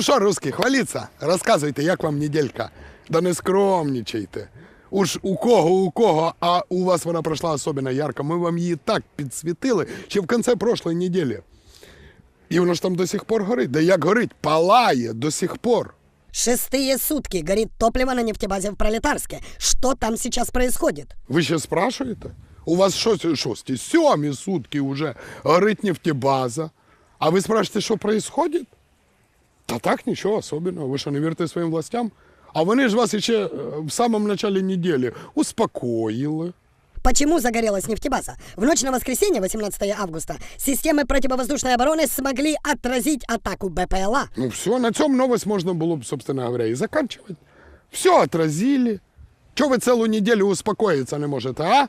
Ну що, русський, хваліться, розказуйте, як вам неделька. Да не скромнічайте. Уж у кого, у кого, а у вас вона пройшла особливо ярко. Ми вам її так підсвітили ще в кінці прошлої неділі. І воно ж там до сих пор горить. Да як горить? Палає до сих пор. Шестые сутки горит топливо на нефтебазе в Пролетарске. Что там сейчас происходит? Ви ще спрашуєте? У вас що, шості, сьомі сутки вже горить нефтебаза. А ви спрашуєте, що відбувається? Та так, нічого особенного. Ви що, не вірите своїм властям? А вони ж вас ще е, в самому началі неділі успокоїли. Почему загорелась нефтебаза? В ночь на воскресенье, 18 августа, системы противовоздушной обороны смогли отразить атаку БПЛА. Ну все, на цьому новость можна було б, собственно говоря, і заканчивать. Все отразили. Чого ви цілу неділю успокоїтися не можете, а?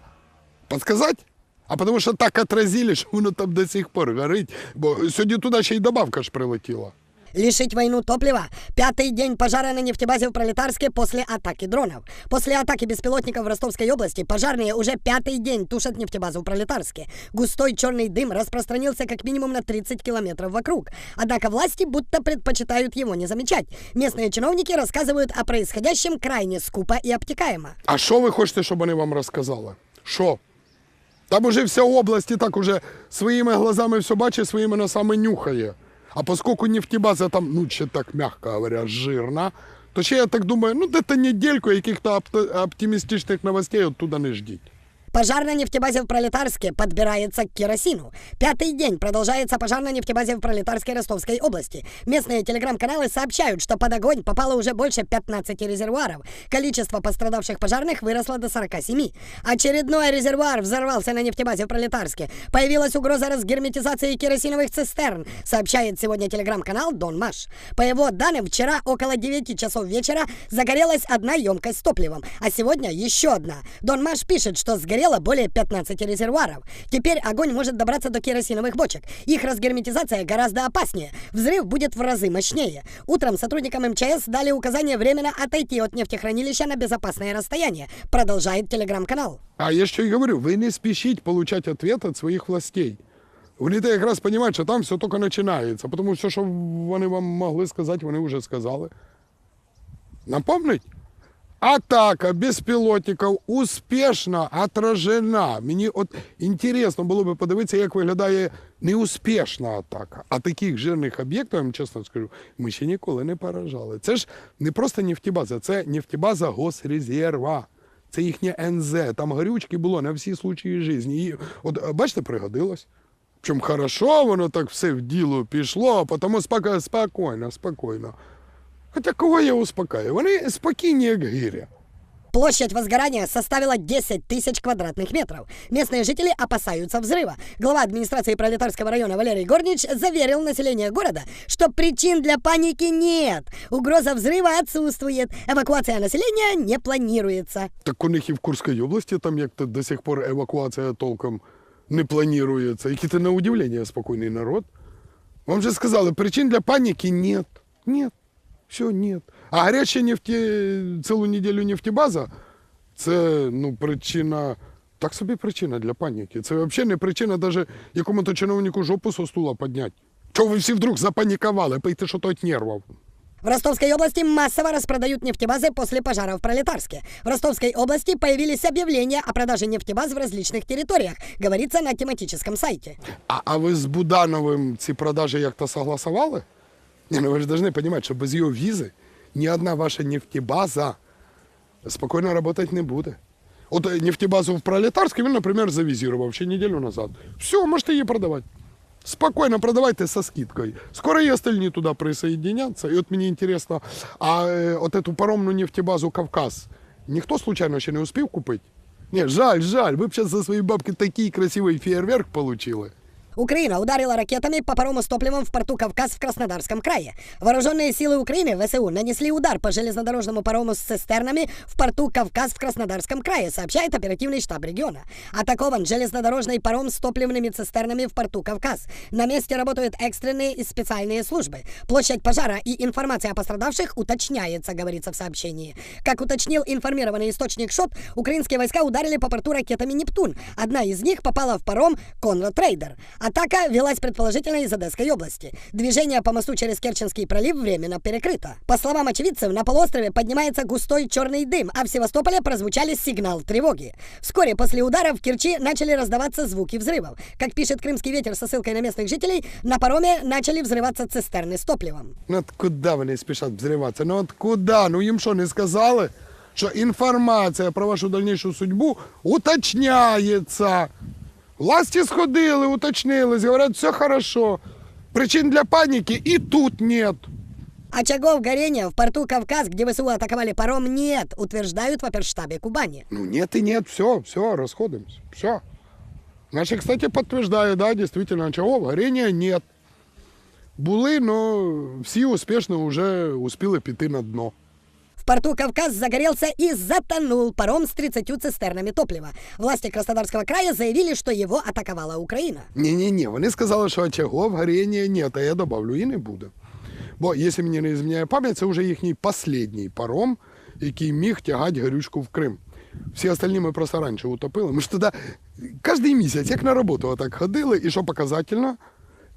Подсказать? А тому що так отразили, що воно там до сих пор горить. Бо сьогодні туди ще й добавка ж прилетіла. Лишить войну топлива. Пятый день пожара на нефтебазе в Пролетарске после атаки дронов. После атаки беспилотников в Ростовской области пожарные уже пятый день тушат нефтебазу в Пролетарске. Густой черный дым распространился как минимум на 30 километров вокруг. Однако власти будто предпочитают его не замечать. Местные чиновники рассказывают о происходящем крайне скупо и обтекаемо. А що ви хочете, щоб вони вам розказали? Що? Там уже вся область і так уже своїми глазами все бачить, своїми носами нюхає. А поскольку нефтебаза там, ну, ще так, мягко говоря, жирна, то ще я так думаю, ну, де-то недельку яких-то опт- оптимістичних новостей оттуда не ждіть. Пожар на нефтебазе в Пролетарске подбирается к керосину. Пятый день продолжается пожар на нефтебазе в Пролетарской Ростовской области. Местные телеграм-каналы сообщают, что под огонь попало уже больше 15 резервуаров. Количество пострадавших пожарных выросло до 47. Очередной резервуар взорвался на нефтебазе в Пролетарске. Появилась угроза разгерметизации керосиновых цистерн, сообщает сегодня телеграм-канал Дон Маш. По его данным, вчера около 9 часов вечера загорелась одна емкость с топливом, а сегодня еще одна. Дон Маш пишет, что сгорело более 15 резервуаров. Теперь огонь может добраться до керосиновых бочек. Их разгерметизация гораздо опаснее. Взрыв будет в разы мощнее. Утром сотрудникам МЧС дали указание временно отойти от нефтехранилища на безопасное расстояние, продолжает телеграм-канал. А я що й говорю, ви не спішіть получати відповідь від своїх властей. Вони то якраз розуміють, що там все тільки починається, тому що, що вони вам могли сказати, вони вже сказали. Напомнить? Атака безпілотників успішно отражена. Мені от інтересно було б подивитися, як виглядає неуспішна атака. А таких жирних об'єктів, я вам чесно скажу, ми ще ніколи не поражали. Це ж не просто нефтебаза, це нефтебаза Госрезерва. Це їхнє НЗ. Там горючки було на всі случаї життя. І от е, бачите, пригодилось. Причому хорошо воно так все в діло пішло, тому спока- спокійно, спокійно. Хоча кого я успокаю? Вони спокійні, як гиря. Площадь возгорания составила 10 тысяч квадратных метров. Местные жители опасаются взрыва. Глава администрации Пролетарского района Валерий Горнич заверил население города, что причин для паники нет. Угроза взрыва отсутствует. Эвакуация населения не планируется. Так у них і в Курській області там як-то до сих пор евакуація толком не планується. Який то на удивлення спокійний народ. Вам же сказали, причин для паніки нет. Нет. Все, нет. А гаряча нефті, цілу неділю нефтебаза це ну, причина. Так собі причина для паніки. Це взагалі не причина навіть якому-то чиновнику жопу со стула підняти. Чого ви всі вдруг запанікували, пийте що то від нервів. В Ростовской области массово распродают нефтебазы после пожара в Пролетарске. В Ростовской области появились объявления о продаже нефтебаз в различных территориях, говорится на тематическом сайте. А, а ви з Будановим ці продажі як-то согласували? Ні, ну ви ж повинні розуміти, що без його візи ні одна ваша нефтебаза спокійно працювати не буде. От е, нефтебазу в Пролетарській він, наприклад, завізував ще неділю назад. Все, можете її продавати. Спокійно продавайте со скидкою. Скоро і остальні туди присоединяться. І от мені інтересно, а е, от эту паромну нефтебазу Кавказ ніхто случайно ще не успів купити? Ні, жаль, жаль, ви б зараз за свої бабки такий красивий фейерверк получили. Украина ударила ракетами по парому с топливом в порту Кавказ в Краснодарском крае. Вооруженные силы Украины, ВСУ, нанесли удар по железнодорожному парому с цистернами в порту Кавказ в Краснодарском крае, сообщает оперативный штаб региона. Атакован железнодорожный паром с топливными цистернами в порту Кавказ. На месте работают экстренные и специальные службы. Площадь пожара и информация о пострадавших уточняется, говорится в сообщении. Как уточнил информированный источник ШОТ, украинские войска ударили по порту ракетами «Нептун». Одна из них попала в паром «Конрад Трейдер». Атака велась предположительно из Одесской области. Движение по мосту через Керченский пролив временно перекрыто. По словам очевидцев, на полуострове поднимается густой черный дым, а в Севастополе прозвучали сигнал тревоги. Вскоре после удара в Керчи начали раздаваться звуки взрывов. Как пишет «Крымский ветер» со ссылкой на местных жителей, на пароме начали взрываться цистерны с топливом. Ну от куди вони спішать взриватися? Ну от куди? Ну їм що не сказали? Що інформація про вашу дальнішу судьбу уточняється. Власті сходили, уточнились, говорять, все хорошо. Причин для паніки і тут нет. Очагов горения в порту Кавказ, где ВСУ атаковали паром, нет, утверждают в оперштабе Кубани. Ну нет и нет, все, все, расходимся, все. Наши, кстати, подтверждают, да, действительно, очагов горения нет. Були, но всі успішно вже успіли піти на дно. В порту Кавказ загорелся и затонул паром с 30 цистернами топлива. Власти Краснодарского края заявили, что его атаковала Украина. Ні-ні-ні, вони сказали, що очагов горіння нет, а я добавлю, і не буде. Бо, якщо мені не зміняє пам'ять, це вже їхній останній паром, який міг тягати горючку в Крим. Всі остальні ми просто раніше утопили. Ми ж туди кожен місяць, як на роботу, отак ходили, і що показательно,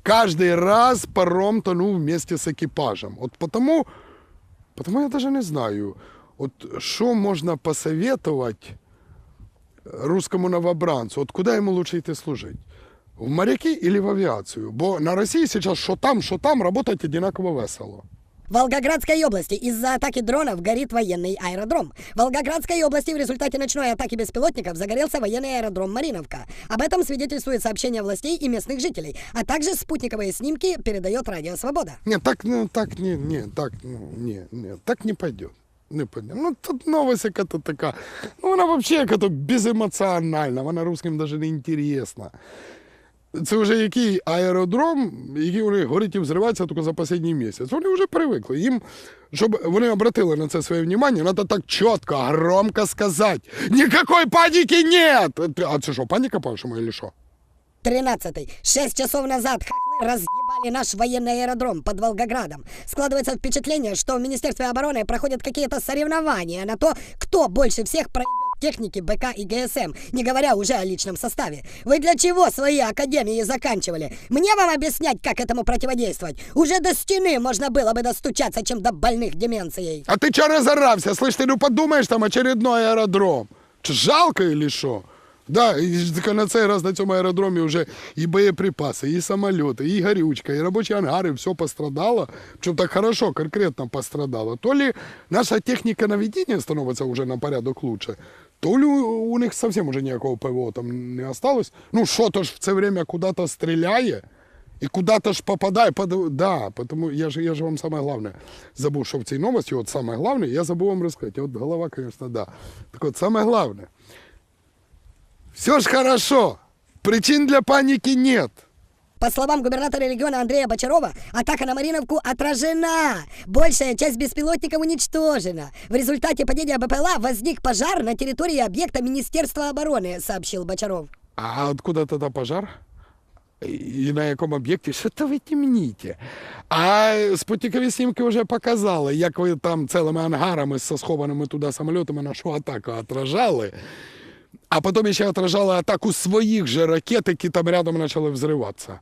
кожен раз паром тонув вместе з екіпажем. От потому, Потому я навіть не знаю, от що можна посоветувати русскому новобранцу, от куди йому лучше йти служити? В моряки или в авіацію? Бо на Росії зараз що там, що там, працювати одинаково весело. В Волгоградской области из-за атаки дронов горит военный аэродром. В Волгоградской области в результате ночной атаки беспилотников загорелся военный аэродром Мариновка. Об этом свидетельствует сообщение властей и местных жителей, а также спутниковые снимки передает Радио Свобода. Нет, так, ну, так, не, не, так, ну, не, не, так не пойдет. Не пойдет. Ну, тут новость яка-то така. Ну, вона вообще яка-то беземоціональна, вона русским даже не інтересна. Це вже який аеродром, який вони горить і взривається тільки за останній місяць. Вони вже привикли. Їм, щоб вони обратили на це своє внимание, треба так чітко, громко сказати. Никакой паніки нет! А це що, паніка, по-вашему, или що? 13. Шесть часов назад хохлы разъебали наш военный аэродром под Волгоградом. Складывается впечатление, что в Министерстве обороны проходят какие-то соревнования на то, кто больше всех проебет техники БК и ГСМ, не говоря уже о личном составе. Вы для чего свои академии заканчивали? Мне вам объяснять, как этому противодействовать? Уже до стены можно было бы достучаться, чем до больных деменцией. А ты чё разорався? Слышь, ты ну подумаешь, там очередной аэродром. Ч, жалко или що? Да, і ж тільки на цей раз на цьому аеродромі вже і боєприпаси, і самоліти, і горючка, і робочі ангари, все пострадало. Причому так хорошо, конкретно пострадало. То ли наша техніка наведення становиться вже на порядок лучше, то ли у них совсем уже ніякого ПВО там не осталось. Ну, що-то ж в це время куда-то стріляє. І куда-то ж попадає, под... да, потому я же, я же вам самое главное забув, що в цій новості, от самое главное, я забув вам розказати. От голова, конечно, да. Так от самое главное. Все ж хорошо, причин для паники нет. По словам губернатора региона Андрея Бочарова, атака на Мариновку отражена. Большая часть беспилотников уничтожена. В результате падения БПЛА возник пожар на территории объекта Министерства обороны, сообщил Бочаров. А откуда тогда пожар? І на якому об'єкті? Що то ви темніте? А спутникові знімки вже показали, як ви там цілими ангарами з схованими туди самолітами нашу атаку отражали. А потім ще отражали атаку своїх же ракет, які там рядом почали взриватися.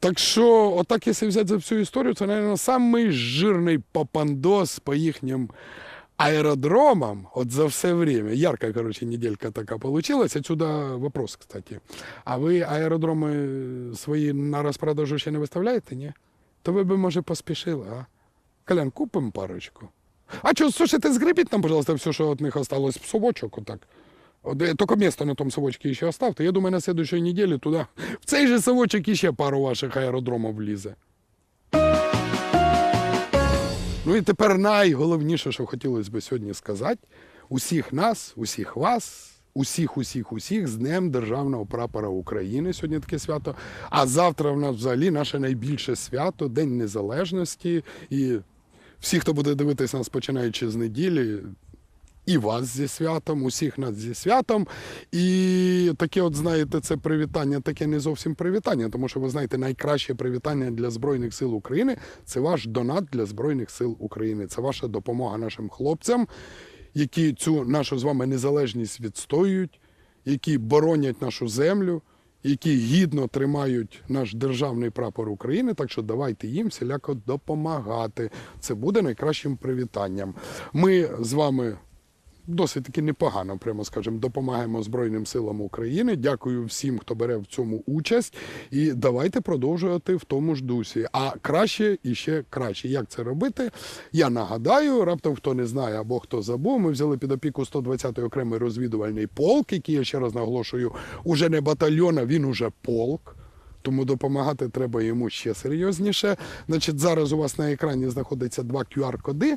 Так що, отак, якщо взяти за всю історію, це, мабуть, самий жирний попандос по їхнім аэродромам, от за все время, яркая, короче, неделька такая получилась. Отсюда вопрос, кстати. А ви аеродроми свої на розпродажу ще не виставляєте, ні? То ви би, може, поспішили, а? Колян, купимо парочку. А що, слушайте, згребіть нам, пожалуйста, все, що від них осталось в совочок, отак. От, е, Тільки місто на тому совочці ще оставте. Я думаю, на следующей неділі туди, в цей же совочок іще пару ваших аеродромів влізе. Ну і тепер найголовніше, що хотілося б сьогодні сказати, усіх нас, усіх вас, усіх, усіх, усіх з Днем Державного прапора України. Сьогодні таке свято. А завтра в нас взагалі наше найбільше свято, День Незалежності. І всі, хто буде дивитися нас, починаючи з неділі, і вас зі святом, усіх нас зі святом. І таке, от знаєте, це привітання, таке не зовсім привітання, тому що ви знаєте, найкраще привітання для Збройних сил України це ваш донат для Збройних сил України. Це ваша допомога нашим хлопцям, які цю нашу з вами незалежність відстоюють, які боронять нашу землю, які гідно тримають наш державний прапор України. Так що давайте їм всіляко допомагати. Це буде найкращим привітанням. Ми з вами досить таки непогано, прямо скажемо, допомагаємо Збройним силам України. Дякую всім, хто бере в цьому участь. І давайте продовжувати в тому ж дусі. А краще і ще краще. Як це робити? Я нагадаю, раптом хто не знає або хто забув. Ми взяли під опіку 120-й окремий розвідувальний полк, який я ще раз наголошую, уже не батальйон, а він уже полк. Тому допомагати треба йому ще серйозніше. Значить, зараз у вас на екрані знаходиться два QR-коди.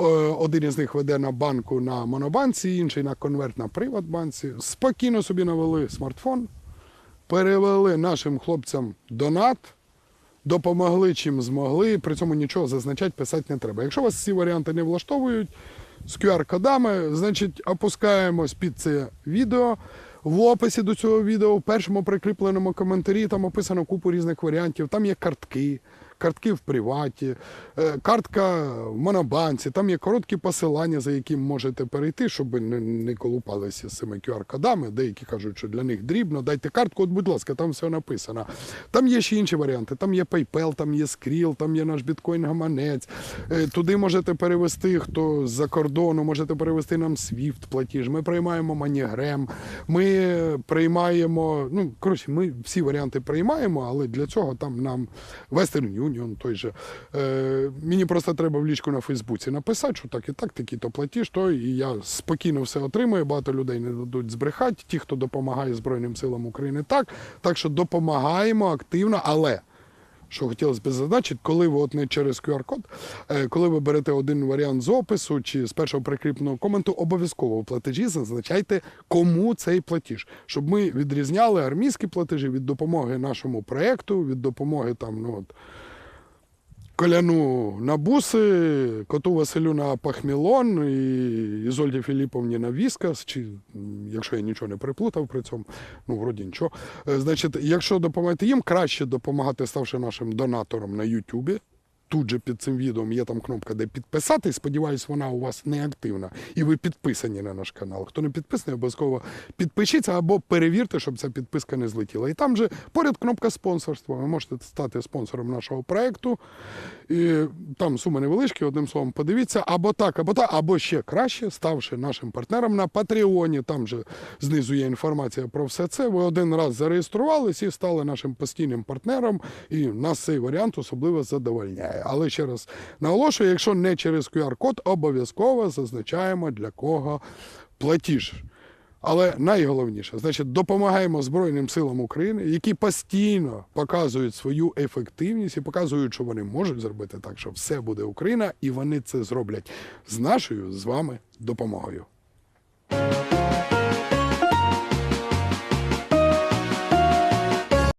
Е, Один із них веде на банку на монобанці, інший на конверт на Приватбанці. Спокійно собі навели смартфон, перевели нашим хлопцям донат, допомогли чим змогли. При цьому нічого зазначати, писати не треба. Якщо вас ці варіанти не влаштовують з QR-кодами, значить опускаємось під це відео. В описі до цього відео, в першому прикріпленому коментарі, там описано купу різних варіантів. Там є картки, картки в приваті, е, картка в монобанці, там є короткі посилання, за яким можете перейти, щоб не, колупалися з цими QR-кодами. Деякі кажуть, що для них дрібно. Дайте картку, от, будь ласка, там все написано. Там є ще інші варіанти. Там є PayPal, там є Skrill, там є наш біткоін-гаманець. Е, Туди можете перевести, хто з-за кордону, можете перевести нам SWIFT платіж. Ми приймаємо MoneyGram, ми приймаємо, ну, коротше, ми всі варіанти приймаємо, але для цього там нам Western Union той же. Е, мені просто треба в лічку на Фейсбуці написати, що так і так, такий то платіж, то і я спокійно все отримую. Багато людей не дадуть збрехати. Ті, хто допомагає Збройним силам України, так. Так що допомагаємо активно, але. Що хотілося б зазначити, коли ви от не через QR-код, е, коли ви берете один варіант з опису чи з першого прикріпленого коменту, обов'язково в платежі зазначайте, кому цей платіж, щоб ми відрізняли армійські платежі від допомоги нашому проєкту, від допомоги там, ну от. Коляну на буси, коту Василю на пахмілон і Ізольді Філіповні на віскас, чи якщо я нічого не приплутав при цьому, ну вроді нічого. Е, Значить, якщо допомагати їм, краще допомагати, ставши нашим донатором на Ютубі. Тут же під цим відео є там кнопка, де підписати. Сподіваюсь, вона у вас не активна. І ви підписані на наш канал. Хто не підписаний, обов'язково підпишіться або перевірте, щоб ця підписка не злетіла. І там же поряд кнопка спонсорства. Ви можете стати спонсором нашого проекту. І там суми невеличкі, одним словом, подивіться, або так, або так, або ще краще, ставши нашим партнером на Патреоні. Там же знизу є інформація про все це. Ви один раз зареєструвались і стали нашим постійним партнером. І нас цей варіант особливо задовольняє. Але ще раз наголошую, якщо не через QR-код, обов'язково зазначаємо для кого платіж. Але найголовніше, значить, допомагаємо Збройним силам України, які постійно показують свою ефективність і показують, що вони можуть зробити так, що все буде Україна, і вони це зроблять з нашою з вами допомогою.